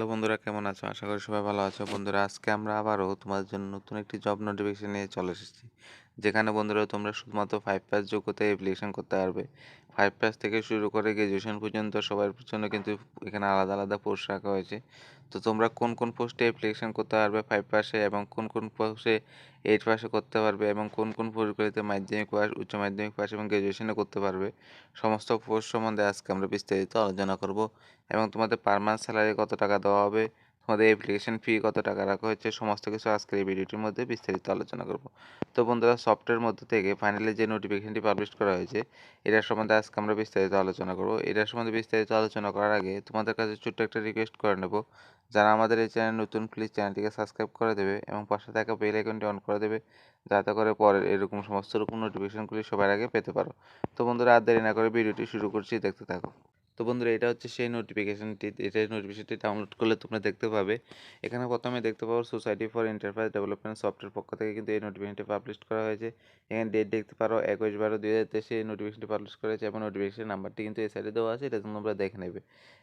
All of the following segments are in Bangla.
তো বন্ধুরা কেমন আছো? আশা করি সবাই ভালো আছো। বন্ধুরা, আজকে আমরা আবারও তোমাদের জন্য নতুন একটি জব নোটিফিকেশন নিয়ে চলে এসেছি। যেখানে বন্ধুরা তোমরা শুধুমাত্র ফাইভ পাস যোগ্যতায় অ্যাপ্লিকেশন করতে পারবে। ফাইভ পাস থেকে শুরু করে গ্র্যাজুয়েশন পর্যন্ত সবার জন্য কিন্তু এখানে আলাদা, আলাদা পোস্ট রাখা হয়েছে। তো তোমরা কোন, কোন পোস্টে অ্যাপ্লিকেশন করতে পারবে ফাইভ পাসে এবং কোন, কোন পোস্টে এইট পাসে করতে পারবে এবং কোন, কোন পোস্টগুলিতে মাধ্যমিক পাস, উচ্চ মাধ্যমিক পাস এবং গ্র্যাজুয়েশনে করতে পারবে। সমস্ত পোস্ট সম্বন্ধে আজকে আমরা বিস্তারিত আলোচনা করব। এবং তোমাদের পার মান্থ স্যালারি কত টাকা দেওয়া হবে তোমাদের অ্যাপ্লিকেশন ফি কত টাকা রাখা হয়েছে, সমস্ত কিছু আজকের এই ভিডিওটির মধ্যে বিস্তারিত আলোচনা করব। তো বন্ধুরা সফটওয়্যার মধ্যে থেকে ফাইনালি যে নোটিফিকেশনটি পাবলিশ করা হয়েছে, এটার সম্বন্ধে আজকে আমরা বিস্তারিত আলোচনা করব। এটার সম্বন্ধে বিস্তারিত আলোচনা করার আগে তোমাদের কাছে ছোট্ট একটা রিকোয়েস্ট করে নেব। যারা আমাদের এই চ্যানেল নতুন প্লিজ চ্যানেলটিকে সাবস্ক্রাইব করে দেবে এবং পাশে থাকা বেল আইকনটি অন করে দেবে, যাতে করে পরের এরকম সমস্ত রকম নোটিফিকেশনগুলি সবার আগে পেতে পারো। তো বন্ধুরা, আর দেরি না করে ভিডিওটি শুরু করছি, দেখতে থাকো। তো বন্ধুরা এটা হচ্ছে সেই নোটিফিকেশনটি এটা নোটিফিকেশনটি ডাউনলোড করলে তোমরা দেখতে পাবে। এখানে প্রথমে দেখতে পাবো society for enterprise development software পক্ষ থেকে কিন্তু এই নোটিফিকেশনটি পাবলিশ করা হয়েছে। এখানে ডেট দেখতে পারো একুশ বারো দুই হাজার তেইশে এই নোটিফিকেশনটি পাবলিশ করা হয়েছে এবং নোটিফিকেশন নাম্বারটি কিন্তু এই সাইডে দেওয়া আছে, এটা তোমরা দেখে নেবে।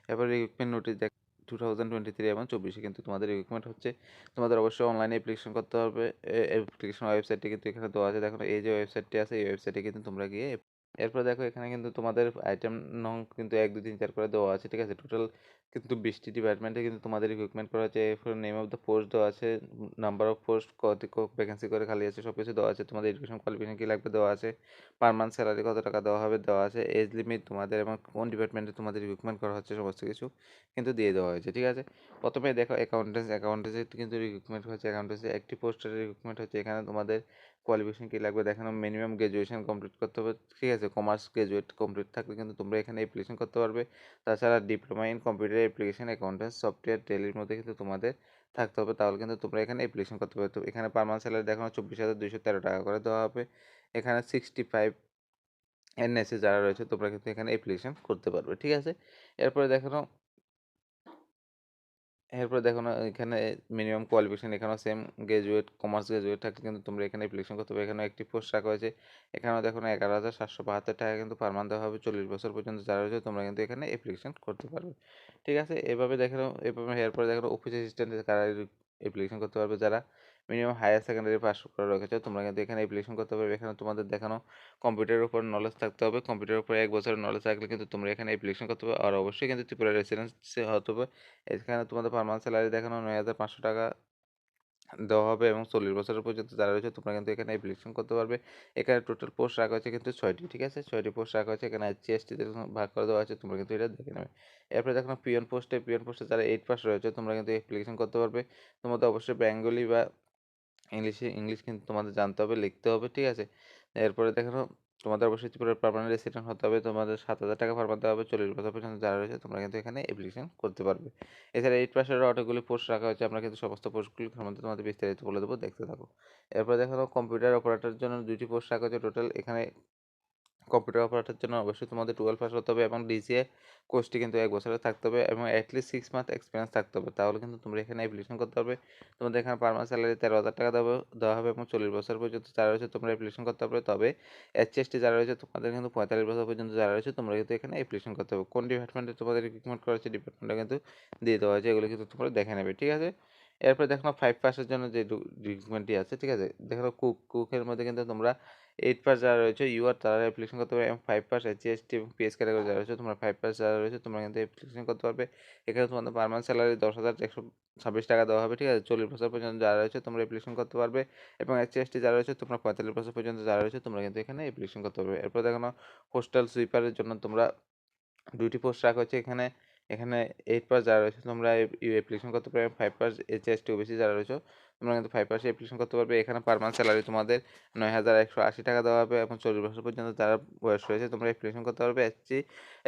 এরপর রিক্রুটমেন্ট নোটিশ দেখ টু থাউজেন্ড টোয়েন্টি থ্রি এবং চব্বিশে কিন্তু তোমাদের রিক্রুটমেন্ট হচ্ছে। তোমাদের অবশ্যই অনলাইনে অ্যাপ্লিকেশন করতে হবে। অ্যাপ্লিকেশন ওয়েবসাইটটি কিন্তু এখানে দেওয়া আছে। দেখো এই যে ওয়েবসাইটটি আছে, এই ওয়েবসাইটে কিন্তু তোমরা গিয়ে এরপর দেখো এখানে কিন্তু তোমাদের আইটেম নং কিন্তু এক, দুই, তিন, চার করে দেওয়া আছে, ঠিক আছে? টোটাল কিন্তু বিশটি ডিপার্টমেন্টে কিন্তু তোমাদের রিক্রুটমেন্ট করা আছে, এরপর নেম অফ দ্য পোস্ট দেওয়া আছে নাম্বার অফ পোস্ট কত ভ্যাকেন্সি করে খালি আছে সব কিছু দেওয়া আছে, তোমাদের এডুকেশন কোয়ালিফিকেশন কী লাগবে দেওয়া আছে পার মান্থ স্যালারি কত টাকা দেওয়া হবে দেওয়া আছে এজ লিমিট তোমাদের এবং কোন ডিপার্টমেন্টে তোমাদের রিক্রুটমেন্ট করা হচ্ছে, সমস্ত কিছু কিন্তু দিয়ে দেওয়া হয়েছে, ঠিক আছে? প্রথমে দেখো অ্যাকাউন্টেন্স অ্যাকাউন্টেন্সে কিন্তু রিক্রুটমেন্ট হচ্ছে অ্যাকাউন্টেন্সে একটি পোস্টের রিক্রুটমেন্ট হচ্ছে, এখানে তোমাদের কোয়ালিফিকেশন কী লাগবে? দেখানো মিনিমাম গ্র্যাজুয়েশন কমপ্লিট করতে হবে। ঠিক আছে কমার্স গ্র্যাজুয়েট কমপ্লিট থাকলে কিন্তু তোমরা এখানে অ্যাপ্লিকেশন করতে পারবে। তাছাড়া diploma in computer application accountancy software টেলির মধ্যে কিন্তু তোমাদের থাকতে হবে। তাহলে কিন্তু তোমরা এখানে অ্যাপ্লিকেশন করতে পারবে। তো এখানে পার মান্থ স্যালারি দেখানো চব্বিশ হাজার দুইশো তেরো টাকা করে দেওয়া হবে। এখানে সিক্সটি ফাইভ এনএসএ যারা রয়েছে, তোমরা কিন্তু এখানে অ্যাপ্লিকেশন করতে পারবে। ঠিক আছে? এরপরে দেখানো এরপরে দেখো না, এখানে মিনিমাম কোয়ালিফিকেশন এখানেও সেম গ্রাজুয়েট কমার্স গ্রাজুয়েট থাকলে কিন্তু তোমরা এখানে অ্যাপ্লিকেশন করতে হবে এখানে একটি পোস্ট রাখা হয়েছে। এখানেও দেখো না, এগারো হাজার সাতশো বাহাত্তর টাকা কিন্তু পার মান্থ দেওয়া হবে। চল্লিশ বছর পর্যন্ত যারা রয়েছে, তোমরা কিন্তু এখানে অ্যাপ্লিকেশন করতে পারবে। ঠিক আছে? এভাবে দেখানো এভাবে এরপরে দেখো অফিস অ্যাসিস্ট্যান্ট কারা অ্যাপ্লিকেশন করতে পারবে যারা? মিনিমাম হায়ার সেকেন্ডারি পাস করে রেখেছো, তোমরা কিন্তু এখানে অ্যাপ্লিকেশন করতে পারবে। এখানে তোমাদের দেখানো কম্পিউটারের উপর নলেজ থাকতে হবে। কম্পিউটারের উপর এক বছরের নলেজ থাকলে কিন্তু তোমরা এখানে অ্যাপ্লিকেশন করতে পারবে। আর অবশ্যই কিন্তু ত্রিপুরা রেসিডেন্সি হতে হবে। এখানে তোমাদের পার মান্থ স্যালারি দেখানো নয় হাজার পাঁচশো টাকা দেওয়া হবে এবং চল্লিশ বছরের পর্যন্ত যারা রয়েছে, তোমরা কিন্তু এখানে অ্যাপ্লিকেশন করতে পারবে। এখানে টোটাল পোস্ট রাখা হয়েছে কিন্তু ছয়টি, ঠিক আছে? ছয়টি পোস্ট রাখা হয়েছে। এখানে এসসি এসটিদের ভাগ করে দেওয়া আছে, তোমরা কিন্তু এটা দেখে নেবে। এরপরে দেখো পিয়ন পোস্টে পিয়ন পোস্টে যারা এইট পাস রয়েছে, তোমরা কিন্তু অ্যাপ্লিকেশন করতে পারবে। তোমাদের অবশ্যই বেঙ্গলি বা ইংলিশে, ইংলিশ কিন্তু তোমাদের জানতে হবে, লিখতে হবে, ঠিক আছে? এরপরে দেখানো তোমাদের অবশ্যই ত্রিপুরার পারমানেন্ট রেসিডেন্ট হতে হবে, তোমাদের সাত হাজার টাকা পার মান্থ হবে, চল্লিশ বছর পর্যন্ত যারা রয়েছে, তোমরা কিন্তু এখানে অ্যাপ্লিকেশন করতে পারবে। এছাড়া এইট পাশের অনেকগুলি পোস্ট রাখা হয়েছে, আমরা কিন্তু সমস্ত পোস্টগুলি সম্বন্ধে তোমাদের বিস্তারিত বলে দেবো, দেখতে থাকো। এরপর দেখো কম্পিউটার অপারেটরের জন্য দুইটি পোস্ট রাখা হয়েছে টোটাল এখানে কম্পিউটার অপারেটরের জন্য অবশ্যই তোমাদের টুয়েলভ পাস হতে হবে এবং ডিসিএ কোর্সটি কিন্তু এক বছরের থাকতে হবে এবং অ্যাটলিস্ট সিক্স মান্থ এক্সপিরিয়েন্স থাকতে হবে। তাহলে কিন্তু তোমরা এখানে অ্যাপ্লিকেশন করতে পারবে। তোমাদের এখানে পার মান্থ স্যালারি তেরো হাজার টাকা দেওয়া দেওয়া হবে এবং চল্লিশ বছর পর্যন্ত যারা রয়েছে তোমরা অ্যাপ্লিকেশন করতে পারবে। তবে এইচএসটি যারা রয়েছে তোমাদের কিন্তু পঁয়তাল্লিশ বছর পর্যন্ত যারা রয়েছে তোমরা কিন্তু এখানে অ্যাপ্লিকেশন করতে হবে। কোন ডিপার্টমেন্টে তোমাদের রিক্রুটমেন্ট করা হচ্ছে ডিপার্টমেন্টটা কিন্তু দিয়ে দেওয়া হয়েছে, এগুলো কিন্তু তোমরা দেখে নেবে, ঠিক আছে? এরপরে দেখো ফাইভ পাসের জন্য যে রিক্রুটমেন্টটি আছে, ঠিক আছে? দেখো কুক কুকের মধ্যে কিন্তু তোমরা এইট পাস যারা রয়েছে ইউআর তারা অ্যাপ্লিকেশন করতে পারবে এবং ফাইভ পাস এইচ এসটি এবং পিএস ক্যাটাগরি যারা রয়েছে, তোমরা ফাইভ পাস যারা রয়েছে, তোমরা কিন্তু অ্যাপ্লিকেশন করতে পারবে। এখানে তোমাদের পার মান্থ স্যালারি দশ হাজার একশো ছাব্বিশ টাকা দেওয়া হবে, ঠিক আছে? চল্লিশ বছর পর্যন্ত যারা রয়েছে, তোমরা অ্যাপ্লিকেশন করতে পারবে, এবং এইচ এসটি যারা রয়েছে, তোমরা পঁয়তাল্লিশ বছর পর্যন্ত যারা রয়েছে, তোমরা কিন্তু এখানে অ্যাপ্লিকেশন করতে পারবে। এরপর দেখানো হোস্টেল সুইপারের জন্য তোমরা দুইটি পোস্ট রাখা হচ্ছে এখানে এখানে এইট পাস যারা রয়েছে, তোমরা অ্যাপ্লিকেশন করতে পারবে five pass H S T OBC যারা রয়েছে, তোমরা কিন্তু ফাইভ পার্সেন্ট অ্যাপ্লিকেশন করতে পারবে। এখানে পার মান্থ স্যালারি তোমাদের নয় হাজার একশো আশি টাকা দেওয়া হবে এবং চল্লিশ বছর পর্যন্ত যারা বয়স রয়েছে, তোমরা অ্যাপ্লিকেশন করতে পারবে। এসসি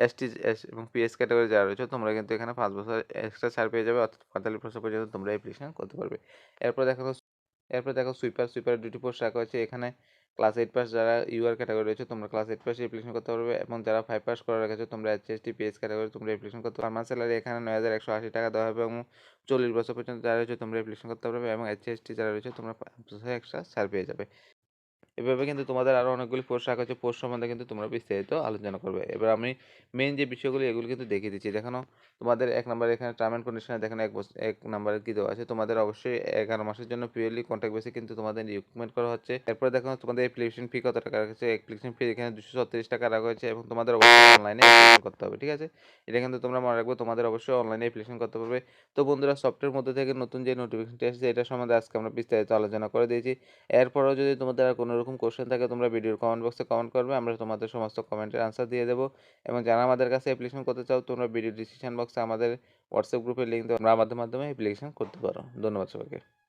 এসটি এবং পিএস ক্যাটাগরি যারা রয়েছে, তোমরা কিন্তু এখানে পাঁচ বছর এক্সট্রা ছাড় পেয়ে যাবে, অর্থাৎ পঁয়তাল্লিশ বছর পর্যন্ত তোমরা অ্যাপ্লিকেশন করতে পারবে। এরপর দেখো এরপর দেখো সুইপার সুইপার দুটি পোস্ট রাখা হয়েছে। এখানে ক্লাস এইট পাস যারা ইউআর ক্যাটাগরি রয়েছে, তোমরা ক্লাস এইট পাস অ্যাপ্লিকেশন করতে পারবে এবং যারা ফাইভ পাস করে রেখেছো, তোমরা H S T PS category তোমরা অ্যাপ্লিকেশন করতে পারবে। আমার স্যালারি এখানে নয় হাজার একশো আশি টাকা দেওয়া হবে এবং চল্লিশ বছর পর্যন্ত যারা রয়েছে, তোমরা অ্যাপ্লিকেশন করতে পারবে এবং এইচ এস টি যারা রয়েছে, তোমরা এক্সট্রা ছাড় পেয়ে যাবে। এভাবে কিন্তু তোমাদের আরও অনেকগুলি পোস্ট রাখা হচ্ছে। পোস্ট সম্বন্ধে কিন্তু তোমরা বিস্তারিত আলোচনা করবে। এবার আমি মেন যে বিষয়গুলি, এগুলি কিন্তু দেখিয়ে দিচ্ছি। দেখানো তোমাদের এক নম্বরে এখানে টার্ম অ্যান্ড কন্ডিশনে দেখেন এক বছর এক নম্বরে কি দেওয়া আছে? তোমাদের অবশ্যই এগারো মাসের জন্য পিওরলি কন্ট্যাক্ট বেসে কিন্তু তোমাদের রিকমেন্ড করা হচ্ছে। এরপর দেখো তোমাদের অ্যাপ্লিকেশন ফি কত টাকা রাখছে অ্যাপ্লিকেশন ফি এখানে দুশো ছত্রিশ টাকা রাখা হয়েছে এবং তোমাদের অবশ্যই অনলাইনে করতে হবে, ঠিক আছে? এটা কিন্তু তোমরা মনে রাখবে, তোমাদের অবশ্যই অনলাইনে অ্যাপ্লিকেশন করতে পারবে। তো বন্ধুরা সফটওয়্যার মধ্যে থেকে নতুন যে নোটিফিকেশনটি আসছে এটা সম্বন্ধে আজকে আমরা বিস্তারিত আলোচনা করে দিয়েছি। এরপরও যদি তোমাদের আর কোনো রকম কোশ্চেন থাকে, তোমরা ভিডিওর কমেন্ট বক্সে কমেন্ট করবে, আমরা তোমাদের সমস্ত কমেন্টের আনসার দিয়ে দেবো। এবং যারা আমাদের কাছে অ্যাপ্লিকেশন করতে চাও, তোমরা ভিডিও ডিসক্রিপশন বক্সে আমাদের হোয়াটসঅ্যাপ গ্রুপের লিঙ্ক দেবো আমরা আমাদের মাধ্যমে অ্যাপ্লিকেশন করতে পারো। ধন্যবাদ সবাইকে।